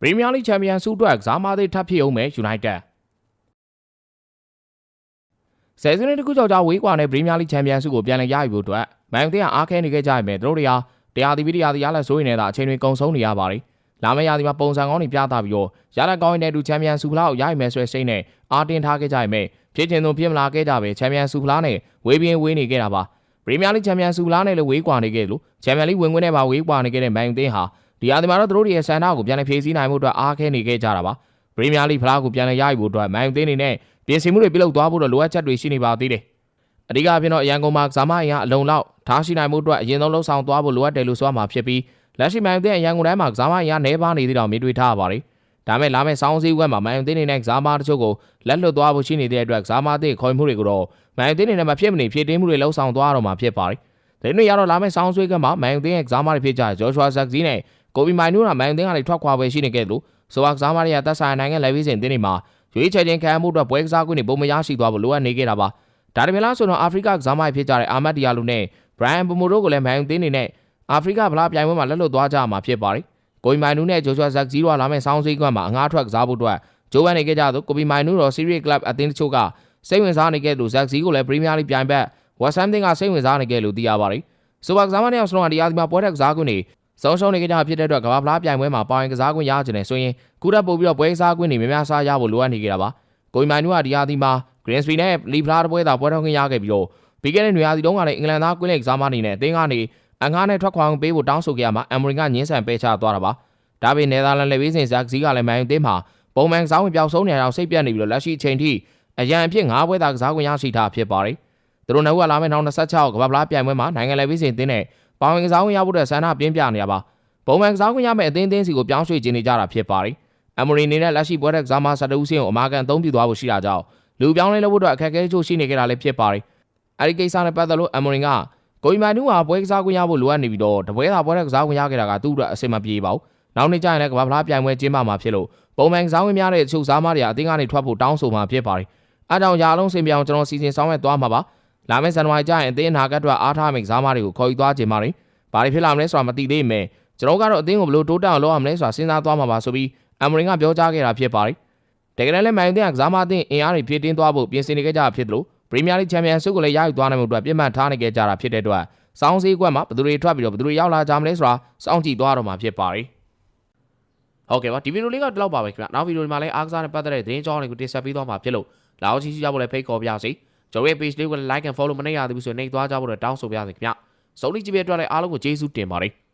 ပရီးမီးယားလိချန်ပီယံဆုအတွက်ကစားမသေးထပ်ဖြစ်အောင်မဲ့ယူနိုက်တက်ဆယ်စုနှစ်တစ်ခုကျော်ကြာဝေးကွာတဲ့ပရီးမီးယားလိချန်ပီယံဆုကိုပြန်လည်ရယူဖို့အတွက်မန်ယူသင်းကအားခဲနေခဲ့ကြရမယ်သူတို့တွေဟာတရားသီးပြီးတရားသီးရလက်ဆိုးရင်လည်းအချိန်တွေကုန်ဆုံးနေရပါတယ်လာမယ့်ရာသီမှာပုံစံကောင်းတွေပြသပြီးတော့ရလက်ကောင်းရင်တဲ့သူချန်ပီယံဆုဖလားကိုရယူမယ်ဆိုတဲ့စိတ်နဲ့အားတင်းထားခဲ့ကြရမယ်ဖြစ်ချင်သူဖြစ်မလာခဲ့ကြပဲချန်ပီယံဆုဖလားနဲ့ဝေးပြင်းဝေးနေခဲ့တာပါပရီးမီးယားလိချန်ပီယံဆုဖလားနဲ့လည်းဝေးကွာနေခဲ့လို့ချန်ပီယံလိဝင်ခွင့်နဲ့ပါဝေးကွာနေခဲ့တဲ့မန်ယူသင်းဟာ ဒီရာသီမှာတော့သူတို့ရဲ့ဆန္ဒကိုပြန်လည်ဖြည့်ဆည်းနိုင်မှုအတွက်အားခဲနေခဲ့ကြတာပါပရီးမီးယားလိဖလားကိုပြန်လည်ရယူဖို့အတွက်မန်ယူသင်းအနေနဲ့ပြင်ဆင်မှုတွေပြုလုပ်သွားဖို့တော့လိုအပ်ချက်တွေရှိနေပါသေးတယ်အဓိကအဖြစ်တော့အရန်ကုန်မှာကစားမအင်အားအလုံလောက်ထားရှိနိုင်မှုအတွက်အရင်ဆုံးလှုပ်ဆောင်သွားဖို့လိုအပ်တယ်လို့ဆိုရမှာဖြစ်ပြီးလက်ရှိမန်ယူသင်းအရန်ကုန်တိုင်းမှာကစားမအင်အားနှဲပါနေသေးတောင်မြင်တွေ့ထားရပါတယ်ဒါမဲ့လာမယ့်ဆောင်းစည်းဝက်မှာမန်ယူသင်းအနေနဲ့ကစားမတချို့ကိုလက်လွတ်သွားဖို့ရှိနေတဲ့အတွက်ကစားမသည့်ခေါ်မှုတွေကိုတော့မန်ယူသင်းအနေနဲ့မဖြစ်မနေဖြည့်တင်းမှုတွေလှုပ်ဆောင်သွားတော့မှာဖြစ်ပါတယ်။ဒီနေ့ရတော့လာမယ့်ဆောင်းဆွေးကမှာမန်ယူသင်းရဲ့ကစားမတွေဖြစ်ကြဂျော်ရှွာဇက်ဇီနဲ့ ကိုဘီမိုင်နူရာမန်ယူသင်းကနေထွက်ခွာပွဲရှိနေခဲ့လို့ဆိုပါကစားမတွေကသက်ဆိုင်နိုင်ငံလက်ဝေးစဉ်တင်းတွေမှာရွေးချယ်ခြင်းခံမှုအတွက်ပွဲကစားကွင်းတွေပုံမရရှိသွားဖို့လိုအပ်နေခဲ့တာပါ။ဒါတမင်လားဆိုတော့အာဖရိကကစားမတွေဖြစ်ကြတဲ့အာမတ်ဒီယာလူနဲ့ဘရိုင်ပမိုတို့ကိုလည်းမန်ယူသင်းနေနဲ့အာဖရိကဗလာပြိုင်ပွဲမှာလက်လွတ်သွားကြမှာဖြစ်ပါတယ်။ကိုဘီမိုင်နူနဲ့ဂျိုရှွာဇက်ဇီတို့လာမယ့်ဆောင်းဆွေးကမှာအငှားထွက်ကစားဖို့အတွက်ဂျိုးဗန်နေခဲ့ကြသူကိုဘီမိုင်နူရောစီရီကလပ်အသင်းတချို့ကစိတ်ဝင်စားနေခဲ့လို့ဇက်ဇီကိုလည်းပရီးမီးယားလိပြိုင်ဘက်ဝက်ဆမ်သင်းကစိတ်ဝင်စားနေခဲ့လို့သိရပါတယ်။ဆိုပါကစားမတဲ့အောင်စလုံးကတရားဒီမှာပွဲတဲ့ကစားကွင်းတွေ ဆုံးရှုံးနေကြတာဖြစ်တဲ့အတွက်ကမ္ဘာဖလားပြိုင်ပွဲမှာပါဝင်ကစားခွင့်ရကြတယ်ဆိုရင်ကုရက်ပို့ပြီးတော့ပွဲကစားခွင့်တွေများများစားရဖို့လိုအပ်နေကြတာပါ။ကိုင်မိုင်နူကဒီယာဒီမှာ Greensby နဲ့လီဖလားပွဲသာပွဲတော်ခွင့်ရခဲ့ပြီးတော့ပြီးခဲ့တဲ့နေရာဒီတုန်းကလည်းအင်္ဂလန်သားကွင်းလေကစားမအနေနဲ့အသင်းကနေအငှားနဲ့ထွက်ခွာခွင့်ပေးဖို့တောင်းဆိုခဲ့ရမှာအမ်မရင်ကညှင်းဆန်ပေးချသွားတာပါ။ဒါပေမဲ့နယ်သာလန်လက်ဝေးစင်ဇက်ဇီကလည်းမန်ယူသင်းမှာပုံမှန်ကစားဝင်ပြောက်ဆုံးနေအောင်စိတ်ပြတ်နေပြီးတော့လက်ရှိအချိန်ထိအရန်အဖြစ်၅ပွဲသာကစားခွင့်ရရှိထားဖြစ်ပါတယ်။သူတို့နှစ်ဦးကလာမယ့်နောက်26ကမ္ဘာဖလားပြိုင်ပွဲမှာနိုင်ငံလက်ဝေးစင်တင်းနဲ့ ပါဝင်ကစားခွင့်ရဖို့အတွက်ဆန္ဒပြင်းပြနေရပါ။ပုံမှန်ကစားခွင့်ရမယ့်အသင်းအသင်းစီကိုပြောင်းရွှေ့ခြင်းနေကြတာဖြစ်ပါတယ်။အမ်မရီအနေနဲ့လက်ရှိပွဲတဲ့ကစားမဆတ်တူးစင်းကိုအမာကန်အသုံးပြုသွားဖို့ရှိတာကြောင့်လူပြောင်းလဲလို့ဖို့အတွက်အခက်အခဲချို့ရှိနေကြတာလည်းဖြစ်ပါတယ်။အဲဒီကိစ္စနဲ့ပတ်သက်လို့အမ်မရင်ကကိုအီမန်နူဟာပွဲကစားခွင့်ရဖို့လိုအပ်နေပြီးတော့တပွဲသာပွဲတဲ့ကစားခွင့်ရခဲ့တာကသူ့အတွက်အဆင်မပြေပါဘူး။နောက်နေ့ကျရင်လည်းကမ္ဘာဖလားပြိုင်ပွဲကျင်းပမှာဖြစ်လို့ပုံမှန်ကစားခွင့်များတဲ့ချုပ်စားမတွေအသင်းကနေထွက်ဖို့တောင်းဆိုမှာဖြစ်ပါတယ်။အဲကြောင့်ရာလုံးစင်ပြောင်းကျွန်တော်စီစဉ်ဆောင်ရွက်သွားမှာပါ။ လာမယ့်ဇန်နဝါရီကျရင်အသင်းအနာဂတ်အတွက်အားထားမယ့်ကစားမတွေကိုခေါ်ယူသွားခြင်းပါတယ်။ဘာတွေဖြစ်လာမလဲဆိုတာမသိသေးပေမဲ့ကျွန်တော်ကတော့အသင်းကိုဘယ်လိုတိုးတက်အောင်လုပ်ရမလဲဆိုတာစဉ်းစားသွားမှာပါဆိုပြီးအမ်မရင်ကပြောကြားခဲ့တာဖြစ်ပါတယ်။တကယ်လည်းမန်ယူသင်းကစားမအသင်းအင်အားတွေဖြည့်တင်းသွားဖို့ပြင်ဆင်နေကြတာဖြစ်တယ်လို့ပရီးမီးယားလိချန်ပီယံဆုကိုလည်းရယူသွားနိုင်မှုအတွက်ပြစ်မှတ်ထားနေကြကြတာဖြစ်တဲ့အတွက်စောင်းစည်းကွက်မှာဘယ်သူတွေထွက်ပြီးတော့ဘယ်သူတွေရောက်လာကြမလဲဆိုတာစောင့်ကြည့်သွားတော့မှာဖြစ်ပါတယ်။ဟုတ်ကဲ့ပါဒီဗီဒီယိုလေးကဒီလောက်ပါပဲခင်ဗျာနောက်ဗီဒီယိုဒီမှာလည်းအားကစားနဲ့ပတ်သက်တဲ့သတင်းကြောင်းတွေကိုတင်ဆက်ပေးသွားမှာဖြစ်လို့လာအောင်ချီချီကြဖို့လည်းဖိတ်ခေါ်ပြစေ။ ကျွန်တော်ရဲ့ page လေးကို like and follow မနေရသေးဘူးဆိုရင်နှိပ်သွားကြဖို့တော့တောင်းဆိုပါရစေခင်ဗျာ။စုံလီကြည့်ပြအတွက်လည်းအားလုံးကိုကျေးဇူးတင်ပါတယ်။